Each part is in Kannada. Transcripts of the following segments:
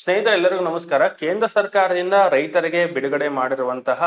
ಸ್ನೇಹಿತರೆ, ಎಲ್ಲರಿಗೂ ನಮಸ್ಕಾರ. ಕೇಂದ್ರ ಸರ್ಕಾರದಿಂದ ರೈತರಿಗೆ ಬಿಡುಗಡೆ ಮಾಡಿರುವಂತಹ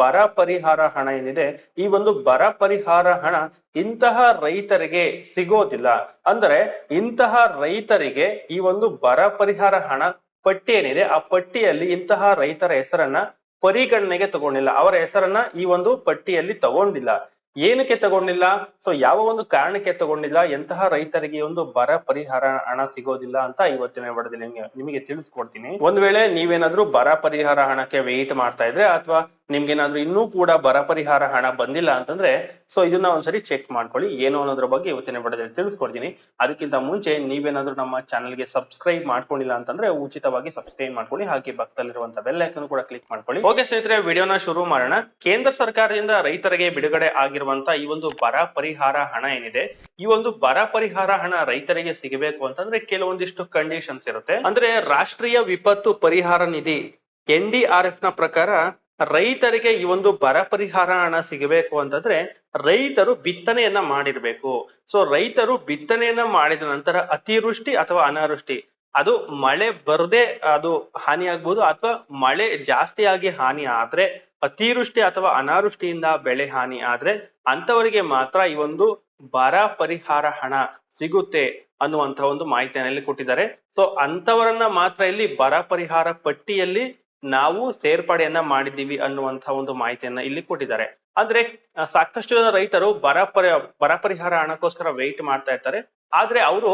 ಬರ ಪರಿಹಾರ ಹಣ ಏನಿದೆ, ಈ ಒಂದು ಬರ ಪರಿಹಾರ ಹಣ ಇಂತಹ ರೈತರಿಗೆ ಸಿಗೋದಿಲ್ಲ. ಅಂದ್ರೆ ಇಂತಹ ರೈತರಿಗೆ ಈ ಒಂದು ಬರ ಪರಿಹಾರ ಹಣ ಪಟ್ಟಿ ಏನಿದೆ, ಆ ಪಟ್ಟಿಯಲ್ಲಿ ಇಂತಹ ರೈತರ ಹೆಸರನ್ನ ಪರಿಗಣನೆಗೆ ತಗೊಂಡಿಲ್ಲ. ಅವರ ಹೆಸರನ್ನ ಈ ಒಂದು ಪಟ್ಟಿಯಲ್ಲಿ ತಗೊಂಡಿಲ್ಲ. ಏನಕ್ಕೆ ತಗೊಂಡಿಲ್ಲ? ಸೊ ಯಾವ ಒಂದು ಕಾರಣಕ್ಕೆ ತಗೊಂಡಿಲ್ಲ? ಎಂತಹ ರೈತರಿಗೆ ಒಂದು ಬರ ಪರಿಹಾರ ಹಣ ಸಿಗೋದಿಲ್ಲ ಅಂತ ಇವತ್ತಿನ ನಿಮ್ಗೆ, ನಿಮಗೆ ತಿಳಿಸ್ಕೊಡ್ತೀನಿ. ಒಂದ್ ವೇಳೆ ನೀವೇನಾದ್ರೂ ಬರ ಪರಿಹಾರ ಹಣಕ್ಕೆ ವೆಯ್ಟ್ ಮಾಡ್ತಾ ಇದ್ರೆ, ಅಥವಾ ನಿಮ್ಗೇನಾದ್ರೂ ಇನ್ನೂ ಕೂಡ ಬರ ಪರಿಹಾರ ಹಣ ಬಂದಿಲ್ಲ ಅಂತಂದ್ರೆ ಸೊ ಇದನ್ನ ಒಂದ್ಸರಿ ಚೆಕ್ ಮಾಡ್ಕೊಳ್ಳಿ, ಏನು ಅನ್ನೋದ್ರ ಬಗ್ಗೆ ಇವತ್ತಿನ ವಿಡಿಯೋದಲ್ಲಿ ತಿಳಿಸ್ಕೊಡ್ತೀನಿ. ಅದಕ್ಕಿಂತ ಮುಂಚೆ ನೀವೇನಾದ್ರೂ ನಮ್ಮ ಚಾನಲ್ಗೆ ಸಬ್ಸ್ಕ್ರೈಬ್ ಮಾಡ್ಕೊಂಡಿಲ್ಲ ಅಂತಂದ್ರೆ ಉಚಿತವಾಗಿ ಸಬ್ಸ್ಕ್ರೈಬ್ ಮಾಡ್ಕೊಳ್ಳಿ, ಹಾಗೆ ಪಕ್ಕದಲ್ಲಿರುವಂತ ಬೆಲ್ ಐಕನ್ ಕೂಡ ಕ್ಲಿಕ್ ಮಾಡ್ಕೊಳ್ಳಿ. ಓಕೆ ಸ್ನೇಹಿತರೆ, ವಿಡಿಯೋನ ಶುರು ಮಾಡೋಣ. ಕೇಂದ್ರ ಸರ್ಕಾರದಿಂದ ರೈತರಿಗೆ ಬಿಡುಗಡೆ ಆಗಿರುವಂತ ಈ ಒಂದು ಬರ ಪರಿಹಾರ ಹಣ ಏನಿದೆ? ಈ ಒಂದು ಬರ ಪರಿಹಾರ ಹಣ ರೈತರಿಗೆ ಸಿಗಬೇಕು ಅಂತಂದ್ರೆ ಕೆಲವೊಂದಿಷ್ಟು ಕಂಡೀಷನ್ಸ್ ಇರುತ್ತೆ. ಅಂದ್ರೆ ರಾಷ್ಟ್ರೀಯ ವಿಪತ್ತು ಪರಿಹಾರ ನಿಧಿ, ಎನ್ ಡಿ ಆರ್ ಎಫ್ನ ಪ್ರಕಾರ ರೈತರಿಗೆ ಈ ಒಂದು ಬರ ಪರಿಹಾರ ಹಣ ಸಿಗಬೇಕು ಅಂತಂದ್ರೆ ರೈತರು ಬಿತ್ತನೆಯನ್ನ ಮಾಡಿರ್ಬೇಕು. ಸೊ ರೈತರು ಬಿತ್ತನೆಯನ್ನ ಮಾಡಿದ ನಂತರ ಅತಿವೃಷ್ಟಿ ಅಥವಾ ಅನಾವೃಷ್ಟಿ, ಅದು ಮಳೆ ಬರದೆ ಅದು ಹಾನಿ ಆಗ್ಬೋದು ಅಥವಾ ಮಳೆ ಜಾಸ್ತಿಯಾಗಿ ಹಾನಿ ಆದ್ರೆ, ಅತಿವೃಷ್ಟಿ ಅಥವಾ ಅನಾವೃಷ್ಟಿಯಿಂದ ಬೆಳೆ ಹಾನಿ ಆದ್ರೆ ಅಂತವರಿಗೆ ಮಾತ್ರ ಈ ಒಂದು ಬರ ಪರಿಹಾರ ಹಣ ಸಿಗುತ್ತೆ ಅನ್ನುವಂತ ಒಂದು ಮಾಹಿತಿಯನ್ನು ಕೊಟ್ಟಿದ್ದಾರೆ. ಸೊ ಅಂತವರನ್ನ ಮಾತ್ರ ಇಲ್ಲಿ ಬರ ಪರಿಹಾರ ಪಟ್ಟಿಯಲ್ಲಿ ನಾವು ಸೇರ್ಪಡೆಯನ್ನ ಮಾಡಿದ್ದೀವಿ ಅನ್ನುವಂತ ಒಂದು ಮಾಹಿತಿಯನ್ನ ಇಲ್ಲಿ ಕೊಟ್ಟಿದ್ದಾರೆ. ಅಂದ್ರೆ ಸಾಕಷ್ಟು ಜನ ರೈತರು ಬರ ಪರಿ, ಬರ ಪರಿಹಾರ ಹಣಕ್ಕೋಸ್ಕರ ವೆಯ್ಟ್ ಮಾಡ್ತಾ ಇರ್ತಾರೆ. ಆದ್ರೆ ಅವರು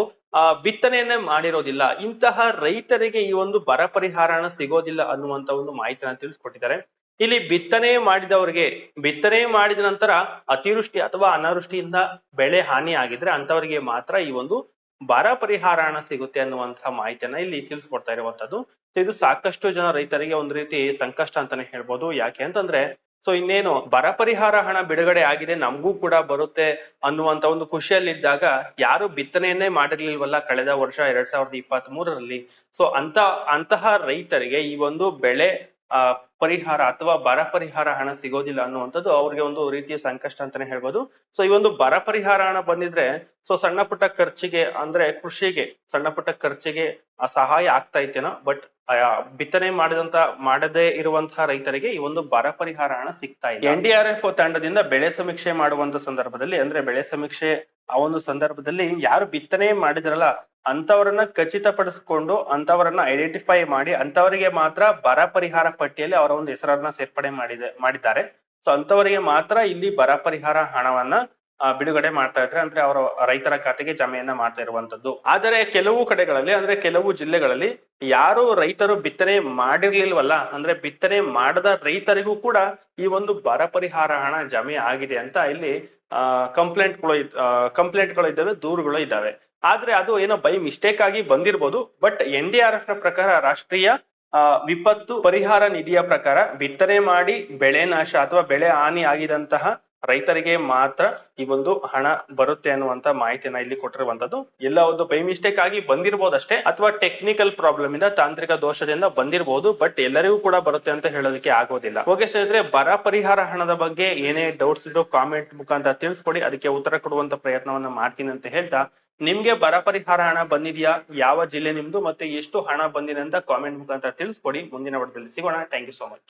ಬಿತ್ತನೆಯನ್ನೇ ಮಾಡಿರೋದಿಲ್ಲ. ಇಂತಹ ರೈತರಿಗೆ ಈ ಒಂದು ಬರ ಪರಿಹಾರ ಹಣ ಸಿಗೋದಿಲ್ಲ ಅನ್ನುವಂತ ಒಂದು ಮಾಹಿತಿಯನ್ನ ತಿಳಿಸ್ಕೊಟ್ಟಿದ್ದಾರೆ. ಇಲ್ಲಿ ಬಿತ್ತನೆ ಮಾಡಿದವರಿಗೆ, ಬಿತ್ತನೆ ಮಾಡಿದ ನಂತರ ಅತಿವೃಷ್ಟಿ ಅಥವಾ ಅನಾವೃಷ್ಟಿಯಿಂದ ಬೆಳೆ ಹಾನಿ ಆಗಿದ್ರೆ ಅಂತವರಿಗೆ ಮಾತ್ರ ಈ ಒಂದು ಬರ ಪರಿಹಾರ ಹಣ ಸಿಗುತ್ತೆ ಅನ್ನುವಂತಹ ಮಾಹಿತಿಯನ್ನ ಇಲ್ಲಿ ತಿಳಿಸ್ಕೊಡ್ತಾ ಇರುವಂತದ್ದು ಇದು ಸಾಕಷ್ಟು ಜನ ರೈತರಿಗೆ ಒಂದು ರೀತಿ ಸಂಕಷ್ಟ ಅಂತಾನೆ ಹೇಳ್ಬೋದು. ಯಾಕೆ ಅಂತಂದ್ರೆ, ಸೊ, ಇನ್ನೇನು ಬರ ಪರಿಹಾರ ಹಣ ಬಿಡುಗಡೆ ಆಗಿದೆ, ನಮಗೂ ಕೂಡ ಬರುತ್ತೆ ಅನ್ನುವಂತ ಒಂದು ಖುಷಿಯಲ್ಲಿದ್ದಾಗ ಯಾರು ಬಿತ್ತನೆಯನ್ನೇ ಮಾಡಿರ್ಲಿಲ್ವಲ್ಲ ಕಳೆದ ವರ್ಷ ಎರಡ್ ಸಾವಿರದ ಇಪ್ಪತ್ತ್ ಮೂರರಲ್ಲಿ ಸೊ ಅಂತ ಅಂತಹ ರೈತರಿಗೆ ಈ ಒಂದು ಬೆಳೆ ಆ, ಪರಿಹಾರ ಅಥವಾ ಬರ ಪರಿಹಾರ ಹಣ ಸಿಗೋದಿಲ್ಲ ಅನ್ನುವಂಥದ್ದು ಅವ್ರಿಗೆ ಒಂದು ರೀತಿಯ ಸಂಕಷ್ಟ ಅಂತಾನೆ ಹೇಳ್ಬೋದು. ಸೊ ಈ ಒಂದು ಬರ ಪರಿಹಾರ ಹಣ ಬಂದಿದ್ರೆ ಸೊ ಸಣ್ಣ ಪುಟ್ಟ ಖರ್ಚಿಗೆ ಅಂದ್ರೆ ಕೃಷಿಗೆ ಸಣ್ಣ ಪುಟ್ಟ ಖರ್ಚಿಗೆ ಸಹಾಯ ಆಗ್ತಾ ಇತ್ತೇನೋ ಬಟ್ ಬಿತ್ತನೆ ಮಾಡಿದಂತ, ಮಾಡದೇ ಇರುವಂತಹ ರೈತರಿಗೆ ಈ ಒಂದು ಬರ ಪರಿಹಾರ ಹಣ ಸಿಗ್ತಾ ಇದೆ ಎನ್ ಡಿ ಆರ್ ಎಫ್ ತಂಡದಿಂದ ಬೆಳೆ ಸಮೀಕ್ಷೆ ಮಾಡುವಂತ ಸಂದರ್ಭದಲ್ಲಿ, ಅಂದ್ರೆ ಬೆಳೆ ಸಮೀಕ್ಷೆ ಆ ಒಂದು ಸಂದರ್ಭದಲ್ಲಿ ಯಾರು ಬಿತ್ತನೆ ಮಾಡಿದ್ರಲ್ಲ ಅಂತವರನ್ನ ಖಚಿತಪಡಿಸಿಕೊಂಡು ಅಂತವರನ್ನ ಐಡೆಂಟಿಫೈ ಮಾಡಿ ಅಂತವರಿಗೆ ಮಾತ್ರ ಬರ ಪರಿಹಾರ ಪಟ್ಟಿಯಲ್ಲಿ ಅವರ ಒಂದು ಹೆಸರನ್ನ ಸೇರ್ಪಡೆ ಮಾಡಿದೆ, ಮಾಡಿದ್ದಾರೆ. ಸೊ ಅಂತವರಿಗೆ ಮಾತ್ರ ಇಲ್ಲಿ ಬರ ಪರಿಹಾರ ಹಣವನ್ನ ಬಿಡುಗಡೆ ಮಾಡ್ತಾ ಇದ್ರೆ ಅಂದ್ರೆ ಅವರ ರೈತರ ಖಾತೆಗೆ ಜಮೆಯನ್ನ ಮಾಡ್ತಾ ಇರುವಂತದ್ದು. ಆದರೆ ಕೆಲವು ಕಡೆಗಳಲ್ಲಿ ಅಂದ್ರೆ ಕೆಲವು ಜಿಲ್ಲೆಗಳಲ್ಲಿ ಯಾರು ರೈತರು ಬಿತ್ತನೆ ಮಾಡಿರ್ಲಿಲ್ವಲ್ಲ, ಅಂದ್ರೆ ಬಿತ್ತನೆ ಮಾಡದ ರೈತರಿಗೂ ಕೂಡ ಈ ಒಂದು ಬರ ಪರಿಹಾರ ಹಣ ಜಮೆ ಆಗಿದೆ ಅಂತ ಇಲ್ಲಿ ಕಂಪ್ಲೇಂಟ್ಗಳು ಕಂಪ್ಲೇಂಟ್ಗಳು ಇದ್ದಾವೆ, ದೂರುಗಳು ಇದ್ದಾವೆ. ಆದ್ರೆ ಅದು ಏನೋ ಬೈ ಮಿಸ್ಟೇಕ್ ಆಗಿ ಬಂದಿರ್ಬೋದು. ಬಟ್ ಎನ್ ಡಿ ಆರ್ ಎಫ್ನ ಪ್ರಕಾರ ರಾಷ್ಟ್ರೀಯ ವಿಪತ್ತು ಪರಿಹಾರ ನಿಧಿಯ ಪ್ರಕಾರ ಬಿತ್ತನೆ ಮಾಡಿ ಬೆಳೆ ನಾಶ ಅಥವಾ ಬೆಳೆ ಹಾನಿ ಆಗಿದಂತಹ ರೈತರಿಗೆ ಮಾತ್ರ ಈ ಒಂದು ಹಣ ಬರುತ್ತೆ ಅನ್ನುವಂತ ಮಾಹಿತಿಯನ್ನ ಇಲ್ಲಿ ಕೊಟ್ಟಿರುವಂತದ್ದು. ಎಲ್ಲ ಒಂದು ಬೈ ಮಿಸ್ಟೇಕ್ ಆಗಿ ಬಂದಿರಬಹುದಷ್ಟೇ ಅಥವಾ ಟೆಕ್ನಿಕಲ್ ಪ್ರಾಬ್ಲಮ್ ಇಂದ ತಾಂತ್ರಿಕ ದೋಷದಿಂದ ಬಂದಿರಬಹುದು ಬಟ್ ಎಲ್ಲರಿಗೂ ಕೂಡ ಬರುತ್ತೆ ಅಂತ ಹೇಳೋದಕ್ಕೆ ಆಗೋದಿಲ್ಲ. ಓಕೆ ಸ್ನೇಹಿತರೆ, ಬರ ಪರಿಹಾರ ಹಣದ ಬಗ್ಗೆ ಏನೇ ಡೌಟ್ಸ್ ಇದ್ರು ಕಾಮೆಂಟ್ ಮುಖಾಂತರ ತಿಳಿಸ್ಕೊಡಿ. ಅದಕ್ಕೆ ಉತ್ತರ ಕೊಡುವಂತ ಪ್ರಯತ್ನವನ್ನ ಮಾಡ್ತೀನಿ ಅಂತ ಹೇಳ್ತಾ ನಿಮ್ಗೆ ಬರ ಪರಿಹಾರ ಹಣ ಬಂದಿದೆಯಾ? ಯಾವ ಜಿಲ್ಲೆ ನಿಮ್ದು? ಮತ್ತೆ ಎಷ್ಟು ಹಣ ಬಂದಿದೆ ಅಂತ ಕಾಮೆಂಟ್ ಮುಖಾಂತರ ತಿಳಿಸ್ಕೊಡಿ. ಮುಂದಿನ ವರ್ಗದಲ್ಲಿ ಸಿಗೋಣ. Thank you so much